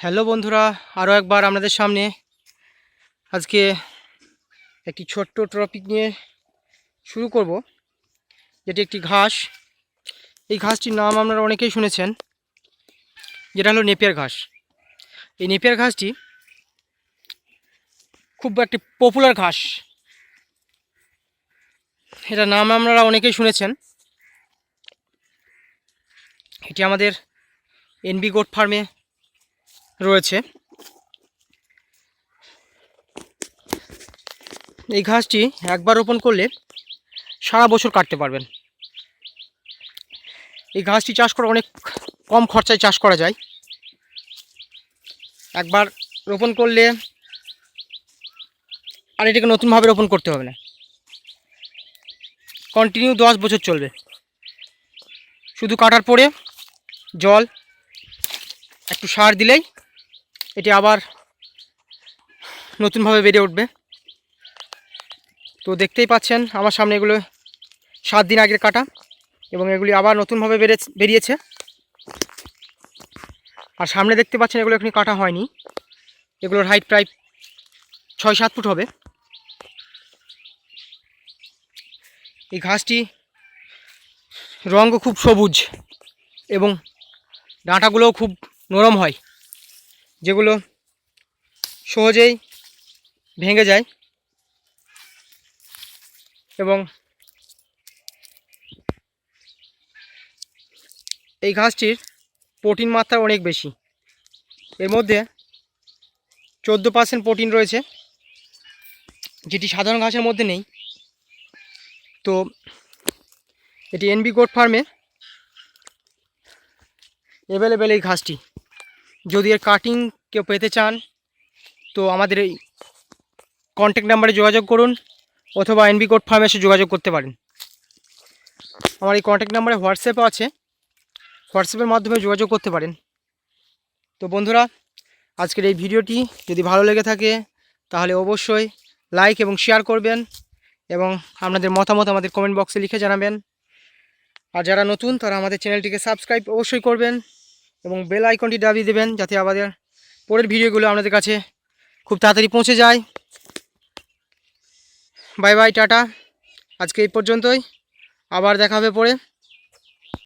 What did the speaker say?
Hello বন্ধুরা আরও একবার আপনাদের সামনে আজকে একটি ছোট্ট টপিক নিয়ে শুরু করব, যেটি একটি ঘাস। এই ঘাসটির নাম আপনারা অনেকেই শুনেছেন, যেটা হলো নেপিয়ার ঘাস। এই নেপিয়ার ঘাসটি খুব একটি পপুলার ঘাস। এটা নাম আপনারা অনেকেই শুনেছেন। এটি আমাদের এনবি গোট ফার্মে রয়েছে। এই ঘাসটি একবার রোপণ করলে সারা বছর কাটতে পারবেন। এই ঘাসটি চাষ করা অনেক কম খরচায় চাষ করা যায়। একবার রোপণ করলে আর এটাকে নতুনভাবে রোপণ করতে হবে না। কন্টিনিউ দশ বছর চলবে। শুধু কাটার পরে জল, একটু সার দিলেই এটি আবার নতুনভাবে বেড়ে উঠবে। তো দেখতেই পাচ্ছেন, আমার সামনে এগুলো সাত দিন আগের কাটা এবং এগুলি আবার নতুনভাবে বেড়ে বেরিয়েছে। আর সামনে দেখতে পাচ্ছেন, এগুলো এখনই কাটা হয়নি। এগুলোর হাইট প্রায় ছয় সাত ফুট হবে। এই ঘাসটি রঙও খুব সবুজ এবং ডাঁটাগুলোও খুব নরম হয়। যেগুলো সহজেই ভেঙে যায় এবং এই ঘাসটির প্রোটিন মাত্রা অনেক বেশি। এর মধ্যে চোদ্দ পার্সেন্ট প্রোটিন রয়েছে, যেটি সাধারণ ঘাসের মধ্যে নেই। তো এটি এনবি গোট ফার্মে অ্যাভেলেবেল এই ঘাসটি। যদি এর কাটিং কেউ পেতে চান, তো আমাদের এই কন্ট্যাক্ট নাম্বারে যোগাযোগ করুন অথবা এনবি কোড ফার্মে এসে যোগাযোগ করতে পারেন। আমার এই কন্ট্যাক্ট নাম্বারে হোয়াটসঅ্যাপও আছে। হোয়াটসঅ্যাপের মাধ্যমে যোগাযোগ করতে পারেন। তো বন্ধুরা, আজকের এই ভিডিওটি যদি ভালো লেগে থাকে, তাহলে অবশ্যই লাইক এবং শেয়ার করবেন এবং আপনাদের মতামত আমাদের কমেন্ট বক্সে লিখে জানাবেন। আর যারা নতুন, তারা আমাদের চ্যানেলটিকে সাবস্ক্রাইব অবশ্যই করবেন। এবং বেল আইকনটি দাবিয়ে দেবেন যাতে আমাদের পরের ভিডিওগুলো আপনাদের কাছে খুব তাড়াতাড়ি পৌঁছে যায়। Bye bye tata. আজকে এই পর্যন্তই। আবার দেখা হবে পরে।